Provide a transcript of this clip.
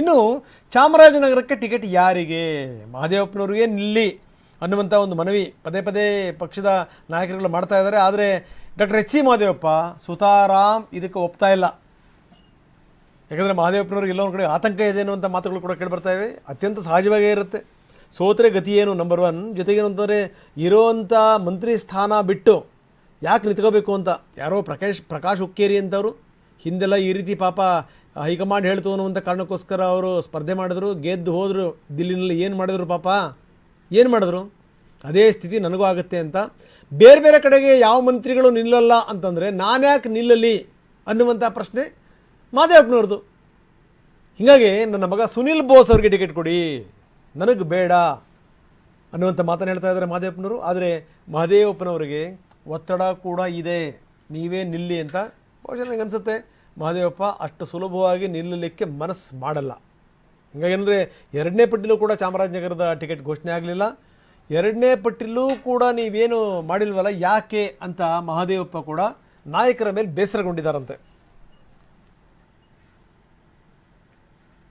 ಇನ್ನು ಚಾಮರಾಜನಗರಕ್ಕೆ ಟಿಕೆಟ್ ಯಾರಿಗೆ? ಮಹದೇವಪ್ಪನವ್ರಿಗೆ ನಿಲ್ಲಿ ಅನ್ನುವಂಥ ಒಂದು ಮನವಿ ಪದೇ ಪದೇ ಪಕ್ಷದ ನಾಯಕರುಗಳು ಮಾಡ್ತಾ ಇದ್ದಾರೆ. ಆದರೆ ಡಾಕ್ಟರ್ ಎಚ್ ಸಿ ಮಹದೇವಪ್ಪ, ಸುತಾರಾಮ್ ಇದಕ್ಕೆ ಒಪ್ತಾ ಇಲ್ಲ. ಯಾಕಂದರೆ ಮಹದೇವಪ್ಪನವ್ರಿಗೆ ಎಲ್ಲೋ ಒಂದು ಕಡೆ ಆತಂಕ ಇದೆ ಅನ್ನುವಂಥ ಮಾತುಗಳು ಕೂಡ ಕೇಳಿಬರ್ತಾ ಇವೆ. ಅತ್ಯಂತ ಸಹಜವಾಗೇ ಇರುತ್ತೆ. ಸೋತ್ರೆ ಗತಿ ಏನು ನಂಬರ್ ಒನ್ ಜೊತೆಗೇನು ಅಂತಂದರೆ ಇರೋವಂಥ ಮಂತ್ರಿ ಸ್ಥಾನ ಬಿಟ್ಟು ಯಾಕೆ ನಿಂತ್ಕೋಬೇಕು ಅಂತ? ಯಾರೋ ಪ್ರಕಾಶ್ ಪ್ರಕಾಶ್ ಉಕ್ಕೇರಿ ಅಂತವರು. ಹಿಂದೆಲ್ಲ ಈ ರೀತಿ ಪಾಪ ಹೈಕಮಾಂಡ್ ಹೇಳ್ತು ಅನ್ನುವಂಥ ಕಾರಣಕ್ಕೋಸ್ಕರ ಅವರು ಸ್ಪರ್ಧೆ ಮಾಡಿದ್ರು. ಗೆದ್ದು ಹೋದರು, ದಿಲ್ಲಿನಲ್ಲಿ ಏನು ಮಾಡಿದ್ರು ಪಾಪ? ಏನು ಮಾಡಿದ್ರು? ಅದೇ ಸ್ಥಿತಿ ನನಗೂ ಆಗುತ್ತೆ ಅಂತ. ಬೇರೆ ಬೇರೆ ಕಡೆಗೆ ಯಾವ ಮಂತ್ರಿಗಳು ನಿಲ್ಲಲ್ಲ ಅಂತಂದರೆ ನಾನ್ಯಾಕೆ ನಿಲ್ಲಲಿ ಅನ್ನುವಂಥ ಪ್ರಶ್ನೆ ಮಾದೇವಪ್ಪನವ್ರದ್ದು. ಹೀಗಾಗಿ ನನ್ನ ಮಗ ಸುನಿಲ್ ಬೋಸ್ ಅವ್ರಿಗೆ ಟಿಕೆಟ್ ಕೊಡಿ. ನನಗೆ ಬೇಡ ಅನ್ನುವಂಥ ಮಾತನ್ನು ಹೇಳ್ತಾ ಇದ್ದಾರೆ ಮಹದೇವಪ್ಪನವರು ಆದರೆ ಮಹದೇವಪ್ಪನವರಿಗೆ ಒತ್ತಡ ಕೂಡ ಇದೆ. ನೀವೇ ನಿಲ್ಲಿ ಅಂತ ಬಹುಶಃ ನನಗೆ ಅನಿಸುತ್ತೆ. ಮಹದೇವಪ್ಪ ಅಷ್ಟು ಸುಲಭವಾಗಿ ನಿಲ್ಲಲಿಕ್ಕೆ ಮನಸ್ಸು ಮಾಡಲ್ಲ. ಹಿಂಗಾಗಿ ಅಂದರೆ ಎರಡನೇ ಪಟ್ಟಿಲೂ ಕೂಡ ಚಾಮರಾಜನಗರದ ಟಿಕೆಟ್ ಘೋಷಣೆ ಆಗಲಿಲ್ಲ. ಎರಡನೇ ಪಟ್ಟಿಲೂ ಕೂಡ ನೀವೇನು ಮಾಡಿಲ್ವಲ್ಲ, ಯಾಕೆ ಅಂತ ಮಹಾದೇವಪ್ಪ ಕೂಡ ನಾಯಕರ ಮೇಲೆ ಬೇಸರಗೊಂಡಿದ್ದಾರಂತೆ.